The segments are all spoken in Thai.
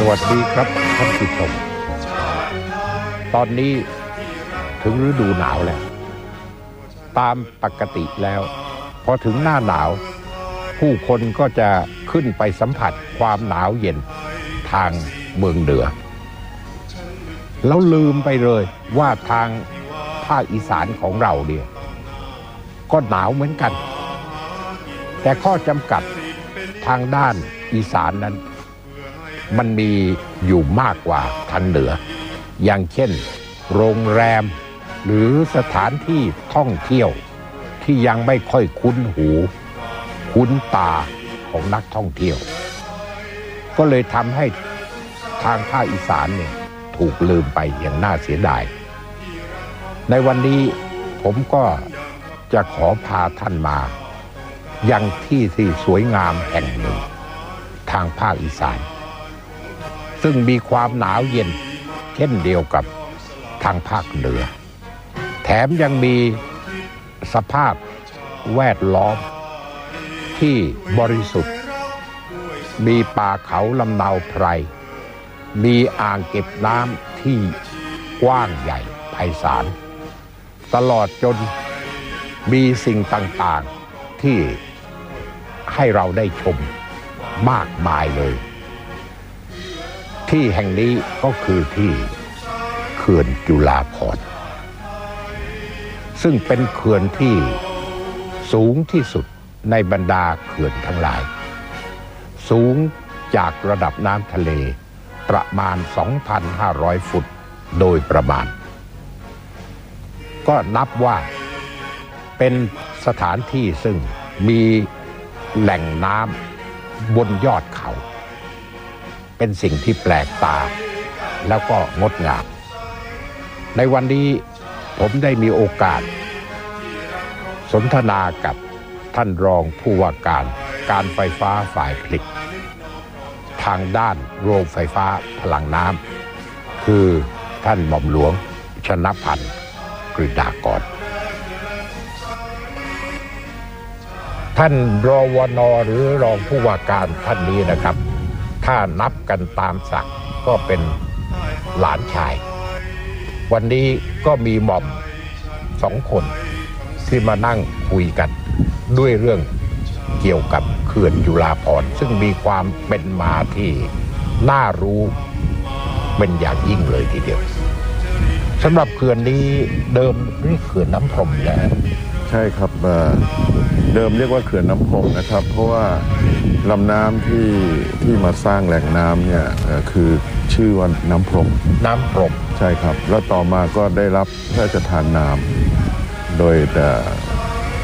สวัสดีครับท่านผู้ชม ตอนนี้ถึงฤดูหนาวแล้ว ตามปกติแล้ว พอถึงหน้าหนาว ผู้คนก็จะขึ้นไปสัมผัสความหนาวเย็นทางเมืองเหนือ แล้วลืมไปเลยว่าทางภาคอีสานของเราเนี่ย ก็หนาวเหมือนกัน แต่ข้อจำกัดทางด้านอีสานนั้น มันมีอยู่มากกว่าทางเหนือ อย่างเช่น โรงแรม หรือสถานที่ท่องเที่ยวที่ยังไม่ค่อยคุ้นหู คุ้นตาของนักท่องเที่ยว ก็เลยทำให้ทางภาคอีสานเนี่ยถูกลืมไปอย่างน่าเสียดาย ในวันนี้ผมก็จะขอพาท่านมา ยังที่ที่สวยงามแห่งหนึ่ง ทางภาคอีสาน ซึ่งมีความหนาวเย็น เช่นเดียวกับทางภาคเหนือ แถมยังมีสภาพแวดล้อมที่บริสุทธิ์ มีป่าเขาลำนาวไพร มีอ่างเก็บน้ำที่กว้างใหญ่ไพศาล ตลอดจนมีสิ่งต่าง ๆ ที่ให้เราได้ชมมากมายเลย ที่แห่งนี้ก็คือที่เขื่อนจุฬาภรซึ่งเป็นเขื่อนที่สูงที่สุดในบรรดาเขื่อนทั้งหลาย สูงจากระดับน้ำทะเลประมาณ 2,500 ฟุตโดยประมาณ ก็นับว่าเป็นสถานที่ซึ่งมีแหล่งน้ำบนยอดเขา เป็นสิ่งที่แปลกตา แล้วก็งดงาม ในวันนี้ผมได้มีโอกาส สนทนากับท่านรองผู้ว่าการการไฟฟ้าฝ่ายผลิต ทางด้านโรงไฟฟ้าพลังน้ำคือท่านหม่อมหลวงชนะพันธ์กฤษากรท่านรอวนอหรือรองผู้ว่าการท่านนี้นะครับ ถ้านับกันตามศักดิ์ก็เป็นหลานชาย วันนี้ก็มีหม่อมสองคนที่มานั่งคุยกันด้วยเรื่องเกี่ยวกับเขื่อนจุฬาภรซึ่งมีความเป็นมาที่น่ารู้เป็นอย่างยิ่งเลยทีเดียวสำหรับเขื่อนนี้เดิมเรียกเขื่อนน้ำพรมแล้วใช่ครับเออเดิมเรียกว่าเขื่อนน้ำพงนะครับ เพราะว่า ลำน้ำที่ที่มาสร้างแหล่งน้ำเนี่ยเอ่อคือชื่อว่าน้ำพรมน้ำพรม ใช่ครับ แล้วต่อมาก็ได้รับพระราชทานนาม โดยเอ่อ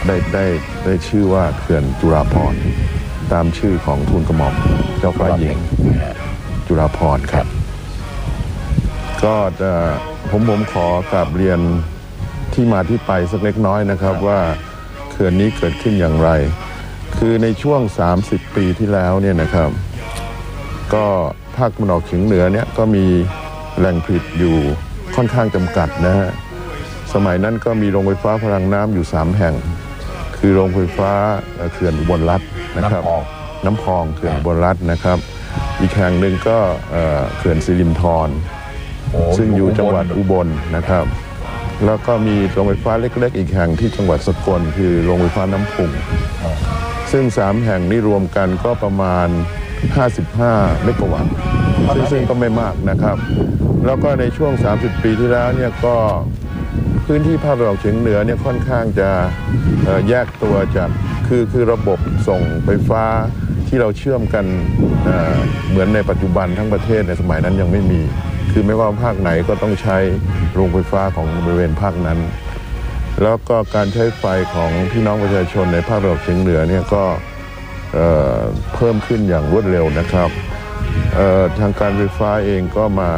ได้ได้ได้ชื่อว่าเขื่อนจุฬาภรณ์ตามชื่อของทูลกระหม่อมเจ้าฟ้าหญิง จุฬาภรณ์ครับ ก็จะผมผมขอกราบเรียนที่มาที่ไปสักเล็กน้อยนะครับว่าเขื่อนนี้เกิดขึ้นอย่างไร คือในช่วง 30 ปีที่แล้วเนี่ยนะครับ ก็ภาคตะวันออกเฉียงเหนือเนี่ยก็มีแหล่งผลิตอยู่ค่อนข้างจำกัดนะฮะสมัยนั้นก็มีโรงไฟฟ้าพลังน้ำอยู่ 3 แห่ง คือโรงไฟฟ้าเอ่อเขื่อนอุบลรัฐนะครับน้ำพองน้ำพองเขื่อนอุบลรัฐนะครับ อีกแห่งหนึ่งก็เอ่อเขื่อนสิรินธรโอ้ซึ่งอยู่จังหวัดอุอุบบลนะครับ แล้วก็มีโรงไฟฟ้าเล็ก ๆ อีกแห่งที่จังหวัดสกลคือโรงไฟฟ้าน้ำพุง ซึ่งสามแห่งนี้รวมกันก็ประมาณ 55 เมกะวัตต์ซึ่งซึ่งก็ไม่มากนะครับ แล้วก็ในช่วง 30 ปีที่แล้วเนี่ยก็พื้นที่ภาคตะวันออกเฉียงเหนือเนี่ยค่อนข้างจะแยกตัวจากคือคือระบบส่งไฟฟ้าที่เราเชื่อมกันเเหมือนในปัจจุบันทั้งประเทศในสมัยนั้นยังไม่มี คือไม่ว่าภาคไหนก็ต้องใช้โรงไฟฟ้าของบริเวณภาคนั้น แล้วก็การใช้ไฟของพี่น้องประชาชนในภาคตะวันออกเฉียงเหนือเนี่ยก็เเพิ่มขึ้นอย่างรวดเร็วนะครับทางการไฟฟ้าเองก็มา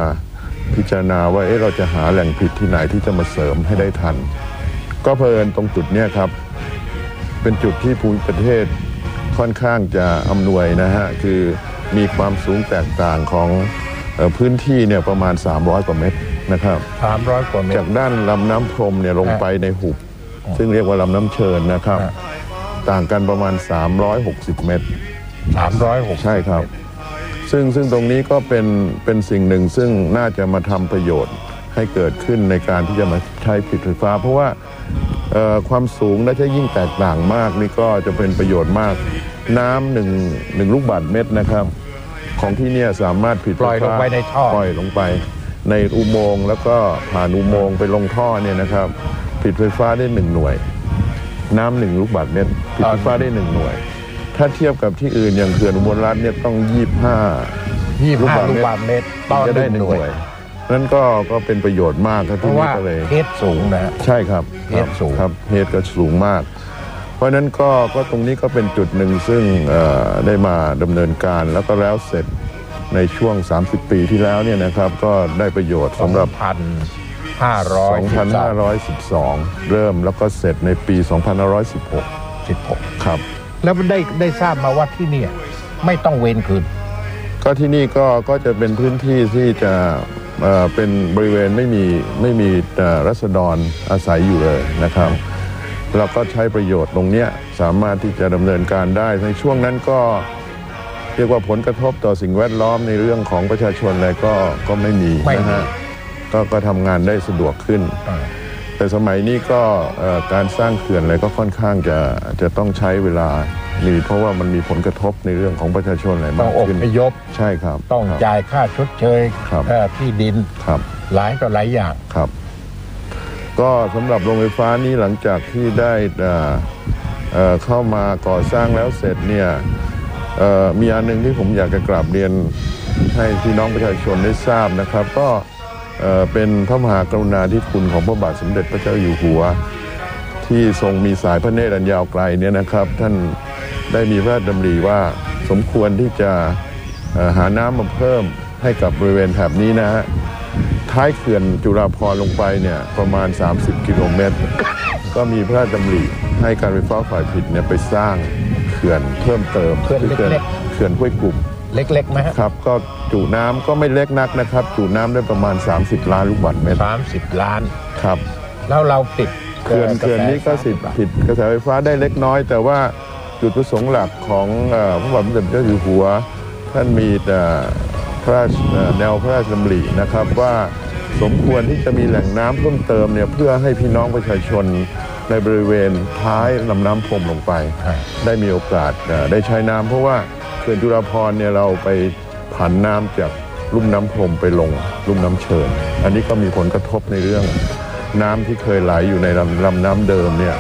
พิจารณาว่าเอ๊ะเราจะหาแหล่งผลิตที่ไหนที่จะมาเสริมให้ได้ทัน ก็เพลินตรงจุดเนี้ยครับ เป็นจุดที่ภูมิประเทศค่อนข้างจะอำนวยนะฮะคือมีความสูงแตกต่างของพื้นที่เนี่ยประมาณ 300 กว่าเมตร นะครับ300กว่าเมตจากร ด้านลำน้ำพรมเนี่ยลงฮะไปในหุบ ซึ่งเรียกว่าลำน้ำเชิญนะครับ ฮะ ต่างกันประมาณ 360 เมตร 360 ใช่ครับ ซึ่งซึ่งตรงนี้ก็เป็นเป็นสิ่งหนึ่งซึ่งน่าจะมาทำประโยชน์ให้เกิดขึ้นในการที่จะมาใช้ผลิตไฟฟ้า เพราะว่าเอ่อความสูงน่าจะยิ่งแตกต่างมากนี่ก็จะเป็นประโยชน์มาก น้ำหนึ่งหนึ่งลูกบาศก์เมตรนะครับ ของที่เนี่ยสามารถผลิตไฟปล่อยลฟ้างไปในท่อ ปล่อยลงไป ในอุโมงค์แล้วก็ผ่านอุโมงค์ไปลงท่อเนี่ยนะครับผลิตไฟฟ้าได้หนึ่งหน่วย น้ำหนึ่งลูกบาศก์เมตรผลิตไฟฟ้าได้หนึ่งหน่วย ถ้าเทียบกับที่อื่นอย่างเขื่อนอุบลรัฐเนี่ยต้องยี่ห้า25ลูกบาศก์ลูกบาศก์เมตรต่อจะหได้นึ่งหนึ่หงน่หวยน่วยนั่นก็ก็เป็นประโยชน์มากครับเพที่ราะนี่ว่าก็เลยเฮดสูงนะฮะใช่ครับเฮดสูงครับเฮดก็สูงมาก เพราะฉะนั้นก็ก็ตรงนี้ก็เป็นจุดหนึ่งซึ่งเอ่อได้มาดำเนินการแล้วก็แล้วเสร็จ ในช่วง 30 ปีที่แล้วเนี่ยนะครับก็ได้ประโยชน์สำหรับ2,500 2512 เริ่มแล้วก็เสร็จในปี 2516 16ครับ แล้วได้ได้ทราบมาว่าที่เนี่ย ไม่ต้องเวรคืน ก็ที่นี่ก็ก็จะเป็นพื้นที่ที่จะเอ่อเป็นบริเวณไม่มีไม่มีเอ่อรัษฎรอาศัยอยู่เลยนะครับ เราก็ใช้ประโยชน์ตรงเนี้ยสามารถที่จะดำเนินการได้ในช่วงนั้นก็ เรียกว่าผลกระทบต่อสิ่งแวดล้อมในเรื่องของประชาชนอะไรก็ก็ไม่มีไม่มี นะฮะก็ก็ทำงานได้สะดวกขึ้น แต่สมัยนี้ก็เอ่อการสร้างเขื่อนอะไรก็ค่อนข้างจะจะต้องใช้เวลามีเพราะว่ามันมีผลกระทบในเรื่องของประชาชนอะไรต้อมางกอขึ้นพยพใช่ครับต้องครับ จ่ายค่าชดเชยครับ เอ่อที่ดินครับ หลายต่อหลายอย่าง ครับก็สำหรับโรงไฟฟ้านี้หลังจากที่ได้เอ่อเอ่อเข้ามาก่อสร้างแล้วเสร็จเนี่ยเอ่อ มีอันหนึ่งที่ผมอยากจะกราบเรียนให้พี่น้องประชาชนได้ทราบนะครับ ก็เป็นพระมหากรุณาธิคุณของพระบาทสมเด็จพระเจ้าอยู่หัว ที่ทรงมีสายพระเนตรอันยาวไกลเนี่ยนะครับ ท่านได้มีพระราชดำริว่าสมควรที่จะหาน้ำมาเพิ่มให้กับบริเวณแถบนี้นะฮะท้ายเขื่อนจุฬาภรลงไปเนี่ยประมาณ 30 กิโลเมตร ก็มีพระราชดำริให้การไฟฟ้าฝ่ายผลิตเนี่ยไปสร้าง ขื่อนเพิ่มเติมเขื่อนคืเขื่อนเล็ก เขื่อนห้วยกลุ่มเล็กๆไหมฮะครับก็จุน้ำก็ไม่เล็กนักนะครับ จุน้ำได้ประมาณ 30 ล้านลูกบาศก์เมตรสามสิบล้าน ครับแล้วเราติดเขื่อนเขื่อนนี้ก็สิทธิ์ผิดกระแสไฟฟ้าได้เล็กน้อย แต่ว่าจุดประสงค์หลักของเอ่อพระบาทสมเด็จพระเจ้าอยู่หัว ท่านมีแต่พระราชเอ่อแนวพระราชดำรินะครับว่าสมควรที่จะมีแหล่งน้ำเพิ่มเติมเนี่ยเพื่อให้พี่น้องประชาชน ในบริเวณท้ายลำน้ำพรมลงไป ได้มีโอกาสเอ่อได้ใช้น้ำเพราะว่าเขื่อนจุฬาภรณ์เนี่ยเราไปผันน้ำจากลุ่มน้ำพรมไปลงลุ่มน้ำเชิญ อันนี้ก็มีผลกระทบในเรื่องน้ำที่เคยไหลอยู่ในลำลำน้ำเดิมเนี่ย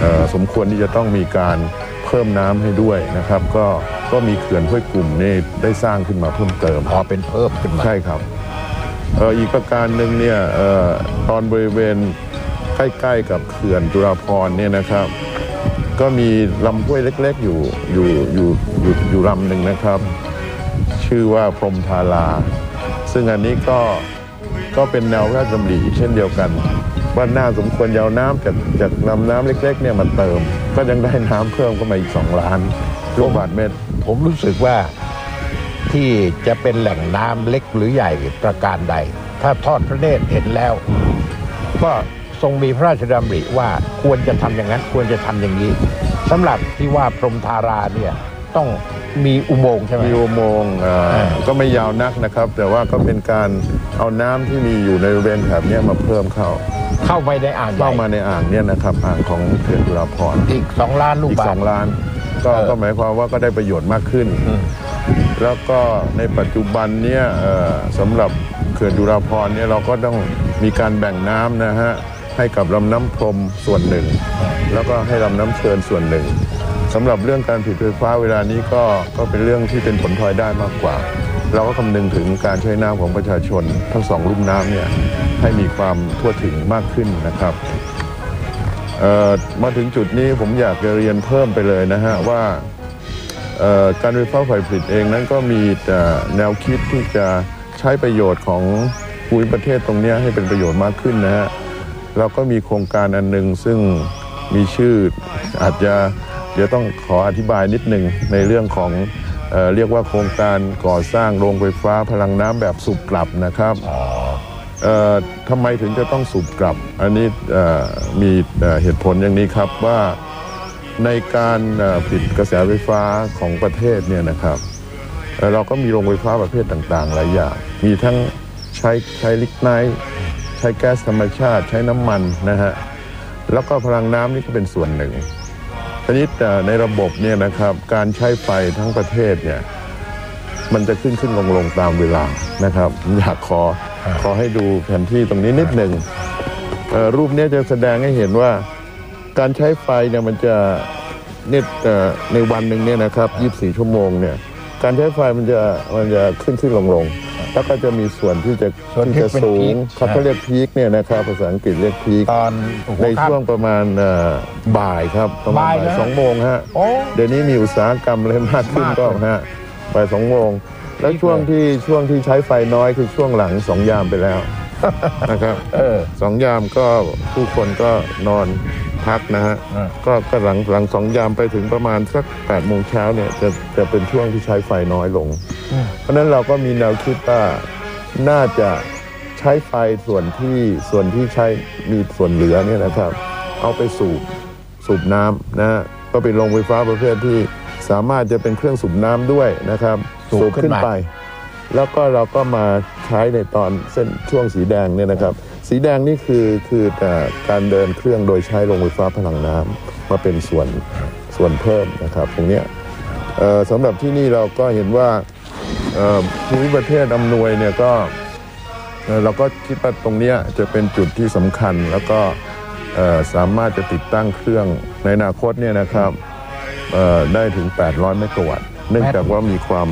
เอ่อสมควรที่จะต้องมีการเพิ่มน้ำให้ด้วยนะครับ ก็ก็มีเขื่อนห้วยกลุ่มนี่ได้สร้างขึ้นมาเพิ่มเติมพอเป็นเพิ่มขึ้นมาใช่ครับเอ่ออีกประการหนึ่งเนี่ยเอ่อตอนบริเวณ ใกล้ ๆ กับเขื่อนจุฬาภรณ์เนี่ยนะครับ ก็มีลำห้วยเล็กๆ อยู่อยู่อยู่อยู่อยู่ลำหนึ่งนะครับ ชื่อว่าพรมทาราซึ่งอันนี้ก็ก็เป็นแนวพระราชดำริเช่นเดียวกันว่าน่าสมควรจะเอาน้ำจากจากลำน้ำเล็กๆเนี่ยมาเติม ก็ยังได้น้ำเพิ่มเข้ามาอีก 2 ล้านลูกบาศก์เมตร ผมรู้สึกว่าที่จะเป็นแหล่งน้ำเล็กหรือใหญ่ประการใด ถ้าทอดพระเนตรเห็นแล้ว ก็ ทรงมีพระราชดำริว่าควรจะทำอย่างนั้นควรจะทำอย่างนี้สำหรับที่ว่าพรหมทาราเนี่ยต้องมีอุโมงค์ใช่ไหมมีอุโมงค์เอ่ออ่าก็ไม่ยาวนักนะครับ แต่ว่าก็เป็นการเอาน้ำที่มีอยู่ในบริเวณแถบเนี้ยมาเพิ่มเข้า เข้าไปในอ่างใหญ่เข้ามาในอ่างเนี่ยนะครับอ่างของเขื่อนจุฬาภรณ์อีกสองล้านลูกอีกบาสศองก์ล้านก็เออก็หมายความว่าก็ได้ประโยชน์มากขึ้นอืมแล้วก็ในปัจจุบันเนี่ยเอ่อสำหรับเขื่อนจุฬาภรณ์เนี่ยเราก็ต้องมีการแบ่งน้ำนะฮะ ให้กับลำน้ำพรมส่วนหนึ่ง แล้วก็ให้ลำน้ำเชิญส่วนหนึ่งสำหรับเรื่องการผลิตไฟฟ้าเวลานี้ก็ก็เป็นเรื่องที่เป็นผลพลอยได้มากกว่า เราก็คำนึงถึงการใช้น้ำของประชาชน ทั้งสองลุ่มน้ำเนี่ยให้มีความทั่วถึงมากขึ้นนะครับมาถึงจุดนี้ผมอยากจะเรียนเพิ่มไปเลยนะฮะว่าการไฟฟ้าฝ่ายผลิตเองนั้นก็มีแต่แนวคิดที่จะใช้ประโยชน์ของภูมิประเทศตรงนี้ให้เป็นประโยชน์มากขึ้นนะฮะ เราก็มีโครงการอันหนึ่งซึ่งมีชื่ออาจจะเดี๋ยวต้องขออธิบายนิดหนึ่งในเรื่องของเอ่อเรียกว่าโครงการก่อสร้างโรงไฟฟ้าพลังน้ำแบบสูบกลับนะครับอ๋อเอ่อทำไมถึงจะต้องสูบกลับ อันนี้เอ่อมีเอ่อเหตุผลอย่างนี้ครับว่าในการเอ่อผลิตกระแสไฟฟ้าของประเทศเนี่ยนะครับเอ่อเราก็มีโรงไฟฟ้าประเภทต่างๆ หลายอย่าง มีทั้งใช้ใช้ลิกไนท์ ใช้แก๊สธรรมชาติ ใช้น้ำมันนะฮะแล้วก็พลังน้ำนี่ก็เป็นส่วนหนึ่งทีนี้ในระบบเนี่ยนะครับการใช้ไฟทั้งประเทศเนี่ยมันจะขึ้นขึ้นลงลงตามเวลานะครับอยากขอขอให้ดูแผนที่ตรงนี้นิดหนึ่งรูปนี้จะแสดงให้เห็นว่าการใช้ไฟเนี่ยมันจะเนี่ยในวันหนึ่งเนี่ยนะครับ 24 ชั่วโมงเนี่ยการใช้ไฟมันจะมันจะขึ้นขึ้นลงลง แล้วก็จะมีส่วนที่จะส่วนที่ที่จะเป็นสูง peak เขาเขาเรียกพีคเนี่ยนะครับภาษาอังกฤษเรียกพีคตอนหัในค่ำช่วงประมาณเอ่อบ่ายครับประมาณบ่ายบ่ายนะสองโมงฮะโอ้เดี๋ยวนี้มีอุตสาหกรรมอะไรมากขึ้นมากก็ขึ้นฮะบ่ายสองโมงแล้วพีคช่วงเลยที่ช่วงที่ใช้ไฟน้อยคือช่วงหลังสองยามไปแล้วนะครับเออ สองยามก็ผู้คนก็นอน พักนะฮะอ่า ก็ก็หลังหลังสองยามไปถึงประมาณสักแปดโมงเช้าเนี่ยจะจะเป็นช่วงที่ใช้ไฟน้อยลง อืม เพราะฉะนั้นเราก็มีแนวคิดว่าน่าจะใช้ไฟส่วนที่ส่วนที่ใช้มีส่วนเหลือเนี่ยนะครับ เอาไปสูบสูบน้ำนะฮะก็เป็นโรงไฟฟ้าประเภทที่สามารถจะเป็นเครื่องสูบน้ำด้วยนะครับสูบขึ้นมาไป แล้วก็เราก็มาใช้ในตอนเส้นช่วงสีแดงเนี่ยนะครับ สีแดงนี่คือคือการเดินเครื่องโดยใช้โรงไฟฟ้าพลังน้ำมาเป็นส่วนส่วนเพิ่มนะครับตรงนี้สำหรับที่นี่เราก็เห็นว่าภูมิประเทศอำนวยเนี่ยก็เราก็คิดว่าตรงนี้จะเป็นจุดที่สำคัญแล้วก็สามารถจะติดตั้งเครื่องในอนาคตเนี่ยนะครับได้ถึง 800 เมกะวัตต์ เนื่องจากว่ามีความ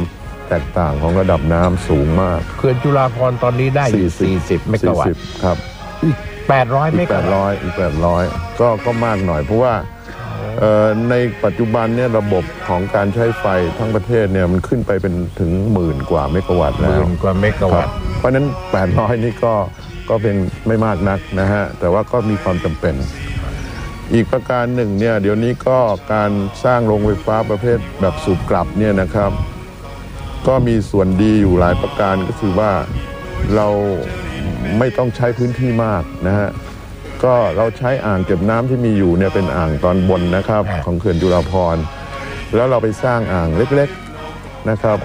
แตกต่างของระดับน้ำสูงมาก เขื่อนจุฬาภรณ์ตอนนี้ได้อยู่ 40 เมกะวัตต์40ครับ อีก 800 เมอีก กะวัตต์800 อีก 800 ก็ก็มากหน่อย เพราะว่าเอ่อในปัจจุบันเนี่ยระบบของการใช้ไฟทั้งประเทศเนี่ยมันขึ้นไปเป็นถึงหมื่นกว่าเมกะวัตต์หแล้วมื่นกว่าเมกะควัรัตบต์ เพราะฉะนั้น 800 นี่ก็ก็เป็นไม่มากนักนะฮะ แต่ว่าก็มีความจำเป็น อีกประการหนึ่งเนี่ยเดี๋ยวนี้ก็การสร้างโรงไฟฟ้าประเภทแบบสูบกลับเนี่ยนะครับ ก็มีส่วนดีอยู่หลายประการก็คือว่าเราไม่ต้องใช้พื้นที่มากนะฮะก็เราใช้อ่างเก็บน้ำที่มีอยู่เนี่ยเป็นอ่างตอนบนนะครับครับ ของเขื่อนจุฬาภรณ์แล้วเราไปสร้างอ่างเล็กๆนะครับ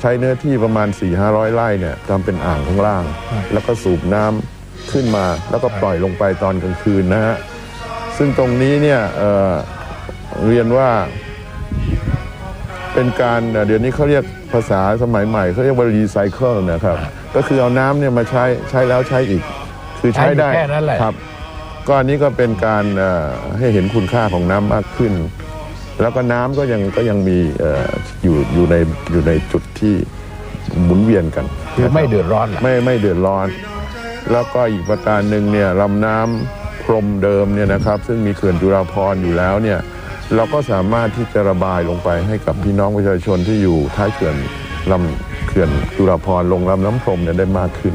ใช้เนื้อที่ประมาณ 4 5 0 0 ไร่เนี่ยทำเป็นอ่างข้างล่าง แล้วก็สูบน้ำขึ้นมาแล้วก็ปล่อยลงไปตอนกลางคืนนะฮะซึ่งตรงนี้เนี่ยเอ่อเรียนว่า เป็นการเอ่อเดี๋ยวนี้เขาเรียกภาษาสมัยใหม่เขาเรียกว่ารีไซเคิลนะครับ ก็คือเอาน้ำเนี่ยมาใช้ใช้แล้วใช้อีก คือใช้ได้ใช้อยู่แค่นั้นแหละ ครับ ก็อันนี้ก็เป็นการเอ่อให้เห็นคุณค่าของน้ำมากขึ้น แล้วก็น้ำก็ยังก็ยังมีเอ่ออยู่อยู่ในอยู่ในจุดที่หมุนเวียนกัน คือไม่เดือดร้อนเหรอไม่ไม่เดือดร้อน แล้วก็อีกประการหนึ่งเนี่ยลำน้ำพรมเดิมเนี่ยนะครับ ซึ่งมีเขื่อนจุฬาภรณ์อยู่แล้วเนี่ย เราก็สามารถที่จะระบายลงไปให้กับพี่น้องประชาชนที่อยู่ท้ายเขื่อนลำเขื่อนจุฬาภรณ์ลงลำน้ำพรมเนี่ยได้มากขึ้น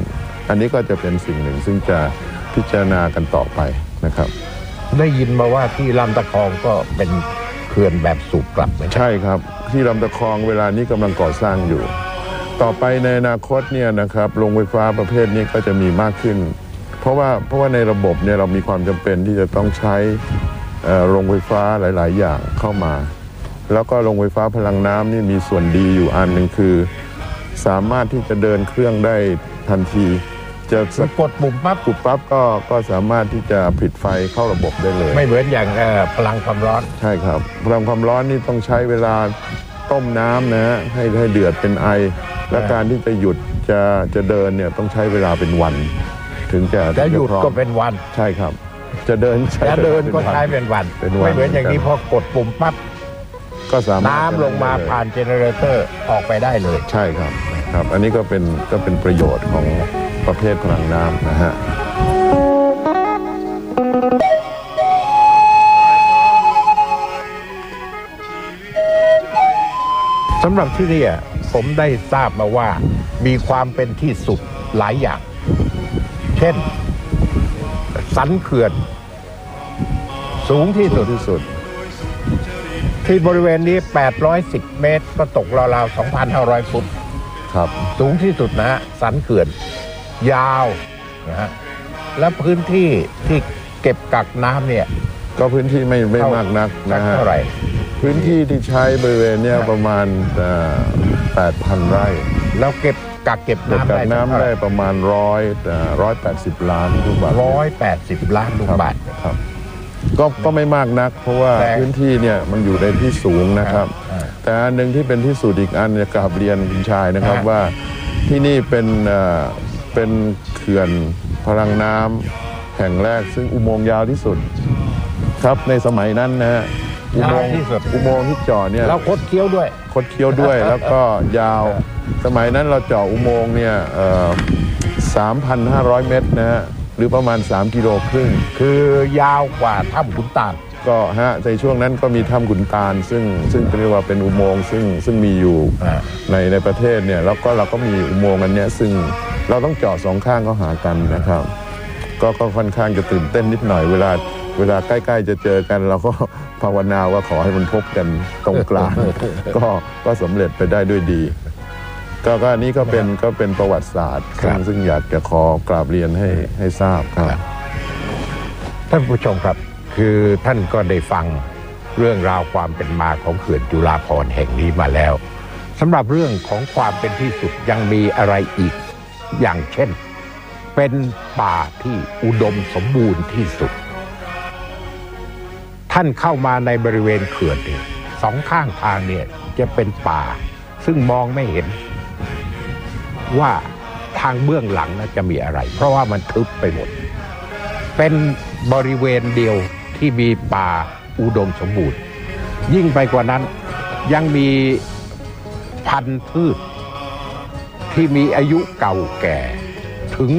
อันนี้ก็จะเป็นสิ่งหนึ่งซึ่งจะพิจารณากันต่อไปนะครับ ได้ยินมาว่าที่ลำตะคองก็เป็นเขื่อนแบบสูบกลับเหมือนกันใช่ครับ ที่ลำตะคองเวลานี้กำลังก่อสร้างอยู่ ต่อไปในอนาคตเนี่ยนะครับโรงไฟฟ้าประเภทนี้ก็จะมีมากขึ้น เพราะว่าเพราะว่าในระบบเนี่ยเรามีความจำเป็นที่จะต้องใช้เอ่อ โรงไฟฟ้าหลาย ๆ อย่างเข้ามา แล้วก็โรงไฟฟ้าพลังน้ำนี่มีส่วนดีอยู่อันหนึ่งคือ สามารถที่จะเดินเครื่องได้ทันที จะสกดปุ่มปั๊บกุบปั๊บก็ก็สามารถที่จะผลิตไฟเข้าระบบได้เลย ไม่เหมือนอย่างเอ่อพลังความร้อน ใช่ครับ พลังความร้อนนี่ต้องใช้เวลาต้มน้ำนะฮะให้ให้เดือดเป็นไอ และอ่าการที่จะหยุดจะจะเดินเนี่ยต้องใช้เวลาเป็นวัน ถึงจะจะหยุดพร้อมก็เป็นวันใช่ครับ จะเดินใช้จะเดินก็วลาใช้เป็นวันเป็นวันไม่เหมือนอย่างนี้พอกดปุ่มปั๊บก็สามารถน้ำลงมาจะได้ผ่านเจเนเรเตอร์ออกไปได้เลย ใช่ครับครับ อันนี้ก็เป็นก็เป็นประโยชน์ของประเภทพลังน้ำนะฮะสำหรับที่นี่อะผมได้ทราบมาว่ามีความเป็นที่สุดหลายอย่าง เช่น สันเขื่อน สูงที่สุดที่สุด ที่บริเวณนี้ 810 เมตร ก็ตกราวๆ2,500 ฟุต ครับ สูงที่สุดนะฮะ สันเขื่อน ยาวนะฮะ แล้วพื้นที่ที่เก็บกักน้ำเนี่ย ก็พื้นที่ไม่ไม่เท่ามมากนักสักนะฮะเท่าไหร่ พื้นที่ที่ใช้บริเวณเนี้ยประมาณแปดพันไร่ แล้วเก็บ กักเก็บเก็บน้ำกัได้กน้ำได้ประมาณร้อยร้อยแปดสิบล้านลูกบาศก์เมตรร้อยแปดสิบล้านลูกบาทครับ ก็ก็ไม่มากนัก เพราะว่าแต่พื้นที่เนี่ยมันอยู่ในที่สูงนะครับ อ่าแต่อันหนึ่งที่เป็นที่สุดอีกอันเนี่ยกราบเรียนคุณชายนะครับอ่า ว่าที่นี่เป็นเอ่อเป็นเขื่อนพลังน้ำแห่งแรกซึ่งอุโมงค์ยาวที่สุด ครับในสมัยนั้นนะฮะ อุโมงค์ยาวที่สุดอุโมงค์ที่เจาะเนี่ยแล้วคดเคี้ยวด้วย คดเคี้ยวด้วยแล้วก็ยาวสมัยนั้นเราเจาะอุโมงค์เนี่ยเอ่อ3,500เมตรนะฮะหรือประมาณ 3 กิโลครึ่ง คือยาวกว่าถ้ำขุนตาลก็ฮะในช่วงนั้นก็มีถ้ำขุนตาล ซึ่งซึ่งเรียกว่าเป็นอุโมงค์ซึ่งซึ่งมีอยู่อ่าในในประเทศเนี่ยแล้วก็เราก็มีอุโมงค์อันเนี้ยซึ่งเราต้องเจาะสองข้างเข้าหากันนะครับ ก็ก็ค่อนข้างจะตื่นเต้นนิดหน่อยเวลาเวลาใกล้ ๆ จะเจอกัน เราก็ภาวนาว่าขอให้มันพบกันตรงกลาง ก็ก็สำเร็จไปได้ด้วยดี ก็ก็อันนี้ก็เป็นก็เป็นประวัติศาสตร์ครัซึ่บงซึ่งอยากจะขอกราบเรียนให้ให้ทราบครับ ท่านผู้ชมครับคือท่านก็ได้ฟังเรื่องราวความเป็นมาของเขื่อนจุฬาภรณ์แห่งนี้มาแล้วสำหรับเรื่องของความเป็นที่สุดยังมีอะไรอีก อย่างเช่น เป็นป่าที่อุดมสมบูรณ์ที่สุด ท่านเข้ามาในบริเวณเขื่อนเนี่ยสองข้างทางเนี่ยจะเป็นป่า ซึ่งมองไม่เห็น ว่าทางเบื้องหลังนะจะมีอะไร เพราะว่ามันทึบไปหมด เป็นบริเวณเดียวที่มีป่าอุดมสมบูรณ์ ยิ่งไปกว่านั้นยังมีพันธุ์พืชที่มีอายุเก่าแก่ ถึง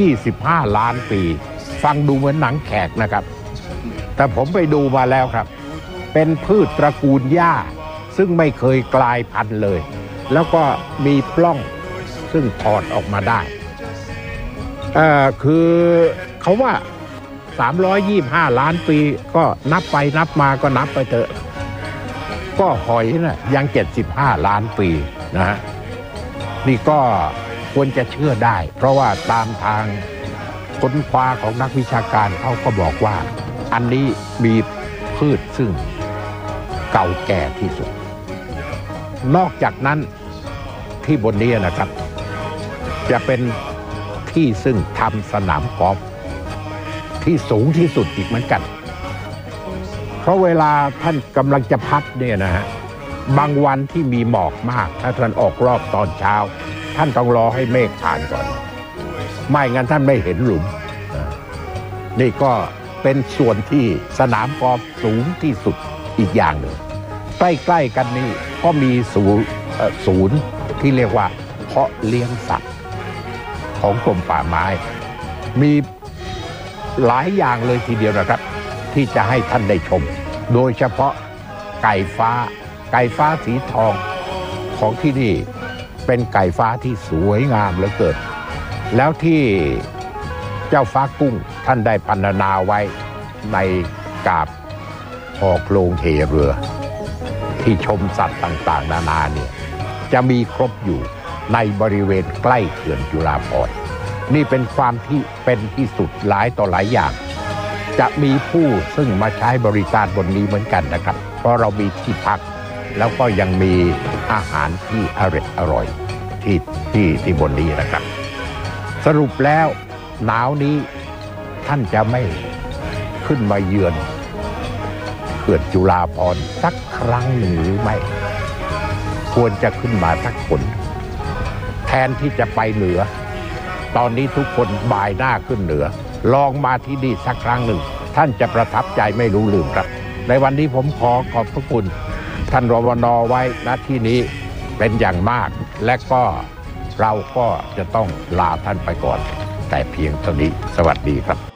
325 ล้านปี ฟังดูเหมือนหนังแขกนะครับ แต่ผมไปดูมาแล้วครับ เป็นพืชตระกูลหญ้า ซึ่งไม่เคยกลายพันธุ์เลย แล้วก็มีปล้องซึ่งถอดออกมาได้เอ่อคือเขาว่า 325 ล้านปีก็นับไปนับมาก็นับไปเถอะ ก็หอยนะ่ะยัง 75 ล้านปีนะฮะนี่ก็ ควรจะเชื่อได้ เพราะว่าตามทางค้นคว้าของนักวิชาการเขาก็บอกว่า อันนี้มีพืชซึ่งเก่าแก่ที่สุด นอกจากนั้นที่บนนี้นะครับ จะเป็นที่ซึ่งทำสนามกอล์ฟที่สูงที่สุดอีกเหมือนกัน เพราะเวลาท่านกำลังจะพักเนี่ยนะฮะบางวันที่มีหมอกมาก ถ้าท่านออกรอบตอนเช้า ท่านต้องรอให้เมฆผ่านก่อน ไม่งั้นท่านไม่เห็นหลุม นี่ก็เป็นส่วนที่สนามกอล์ฟสูงที่สุดอีกอย่างหนึ่ง ใกล้ๆกันนี่ก็มีศูนย์ศูนย์ที่เรียกว่า เพาะเลี้ยงสัตว์ ของกรมป่าไม้ มีหลายอย่างเลยทีเดียวนะครับ ที่จะให้ท่านได้ชม โดยเฉพาะไก่ฟ้า ไก่ฟ้าสีทองของที่นี่ เป็นไก่ฟ้าที่สวยงามเหลือเกินแล้วที่เจ้าฟ้ากุ้งท่านได้พันนาไว้ในกาบหอโครงเทเรือ ที่ชมสัตว์ต่างๆ นานาเนี่ยจะมีครบอยู่ในบริเวณใกล้เขื่อนจุฬาภรณ์นี่เป็นความที่เป็นที่สุดหลายต่อหลายอย่าง จะมีผู้ซึ่งมาใช้บริการบนนี้เหมือนกันนะครับ เพราะเรามีที่พัก แล้วก็ยังมีอาหารที่อร่อยอร่อยที่ที่ที่บนนี้นะครับ สรุปแล้วหนาวนี้ท่านจะไม่ขึ้นมาเยือนเขื่อนจุฬาภรสักครั้งหนึ่งหรือไม่ ควรจะขึ้นมาสักคน แทนที่จะไปเหนือ ตอนนี้ทุกคนบ่ายหน้าขึ้นเหนือ ลองมาที่นี่สักครั้งหนึ่ง ท่านจะประทับใจไม่รู้ลืมครับ ในวันนี้ผมขอขอบพระคุณ ท่านรวนไว้ณที่นี้เป็นอย่างมาก และก็เราก็จะต้องลาท่านไปก่อน แต่เพียงเท่านี้สวัสดีครับ